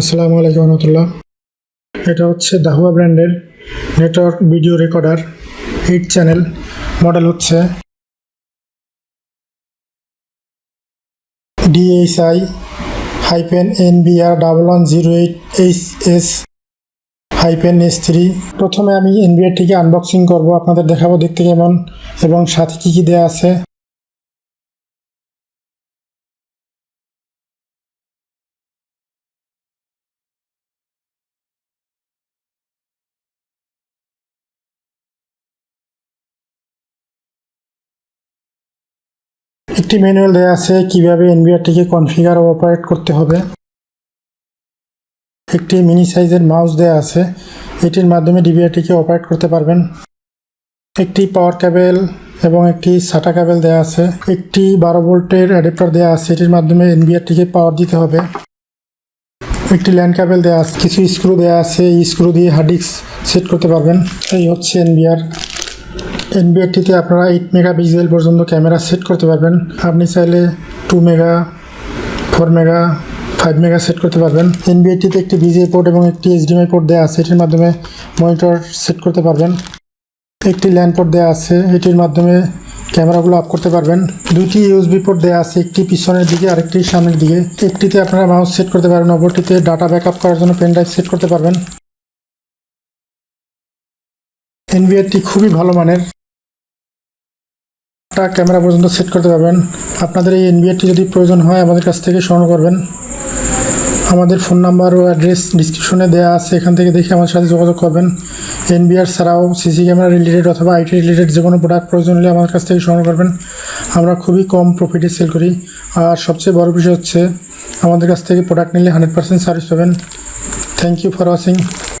আসসালামু আলাইকুম রহমতুল্লাহ। এটা হচ্ছে দাহুয়া ব্র্যান্ডের network video recorder eight channel. Model হচ্ছে DHI hyphen N BR double one zero eight H S hyphen S three. প্রথমে আমি এন এনবিআরটিকে আনবক্সিং করব, আপনাদের দেখাবো দেখতে কেমন এবং সাথে কী কী দেওয়া আছে। একটি ম্যানুয়াল দেওয়া আছে কীভাবে এনবিআরটিকে কনফিগার ও অপারেট করতে হবে। একটি মিনি সাইজের মাউস দেওয়া আছে, এটির মাধ্যমে ডিবিআরটিকে অপারেট করতে পারবেন। একটি পাওয়ার কেবল এবং একটি সাটা কেবল দেওয়া আছে, একটি বারো ভোল্টের অ্যাডাপ্টার দেওয়া আছে, এটির মাধ্যমে এনবিআরটিকে পাওয়ার দিতে হবে। একটি ল্যান্ড কেবল দেওয়া আছে, কিছু স্ক্রু দেওয়া আছে, এই স্ক্রু দিয়ে হার্ড ডিস্ক সেট করতে পারবেন। এই হচ্ছে এনবিআর। এনবিআরটিতে আপনারা এইট মেগা পিক্সেল পর্যন্ত ক্যামেরা সেট করতে পারবেন। আপনি চাইলে two mega four mega five mega set করতে পারবেন। এনবিআরটিতে একটি বিজিএ পোর্ট এবং একটি এইচডিএমআই পোর্ট দেওয়া আছে, এটির মাধ্যমে মনিটর সেট করতে পারবেন। একটি ল্যান্ড পোর্ট দেওয়া আছে, এটির মাধ্যমে ক্যামেরাগুলো আপ করতে পারবেন। দুটি ইউএসবি পোর্ট দেওয়া আছে, একটি পিছনের দিকে, আরেকটি সামনের দিকে। একটিতে আপনারা মাউস সেট করতে পারবেন, অপরটিতে ডাটা ব্যাকআপ করার জন্য পেন ড্রাইভ সেট করতে পারবেন। এনবিআরটি খুবই ভালো মানের। একটা ক্যামেরা পর্যন্ত সেট করতে পারবেন। আপনাদের এই এনবিআরটি যদি প্রয়োজন হয়, আমাদের কাছ থেকে সংগ্রহ করবেন। আমাদের ফোন নাম্বার ও অ্যাড্রেস ডিসক্রিপশনে দেওয়া আছে, এখান থেকে দেখে আমাদের সাথে যোগাযোগ করবেন। এনবিআর ছাড়াও সিসি ক্যামেরা রিলেটেড অথবা আইটি রিলেটেড যে কোনো প্রোডাক্ট প্রয়োজন হলে আমাদের কাছ থেকে সংগ্রহ করবেন। আমরা খুবই কম প্রফিটে সেল করি। আর সবচেয়ে বড় বিষয় হচ্ছে, আমাদের কাছ থেকে প্রোডাক্ট নিলে হান্ড্রেড পার্সেন্ট সার্ভিস পাবেন। Thank you for watching